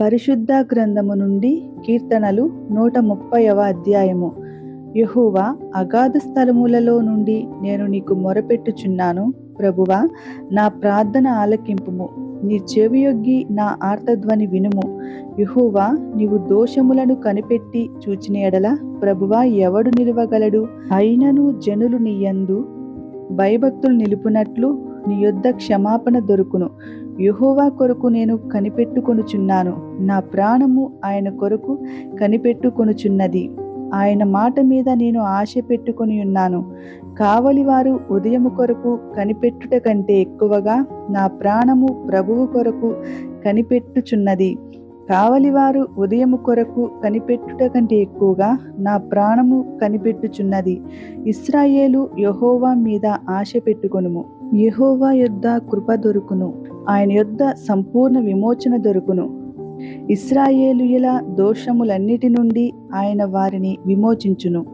పరిశుద్ధ గ్రంథము నుండి కీర్తనలు నూట ముప్పైవ అధ్యాయము. యెహోవా అగాధ స్థలములలో నుండి నేను నీకు మొరపెట్టుచున్నాను. ప్రభువా నా ప్రార్థన ఆలకింపుము. నీ చెవియొగ్గి నా ఆర్తధ్వని వినుము. యెహోవా నీవు దోషములను కనిపెట్టి చూచిన ఎడల ప్రభువా ఎవడు నిలవగలడు? అయినను జనులు నీ యందు భయభక్తులు నిలుపునట్లు నీ యొద్ద క్షమాపణ దొరుకును. యహోవా కొరకు నేను కనిపెట్టుకొనుచున్నాను. నా ప్రాణము ఆయన కొరకు కనిపెట్టుకొనుచున్నది. ఆయన మాట మీద నేను ఆశ పెట్టుకొని ఉన్నాను. కావలివారు ఉదయము కొరకు కనిపెట్టుట కంటే ఎక్కువగా నా ప్రాణము ప్రభువు కొరకు కనిపెట్టుచున్నది. కావలివారు ఉదయము కొరకు కనిపెట్టుట కంటే ఎక్కువగా నా ప్రాణము కనిపెట్టుచున్నది. ఇస్రాయేలు యహోవా మీద ఆశ పెట్టుకొనుము. యహోవా యొద్ద కృప దొరుకును. ఆయన యొద్ద సంపూర్ణ విమోచన దొరుకును. ఇస్రాయేలుయల దోషములన్నిటి నుండి ఆయన వారిని విమోచించును.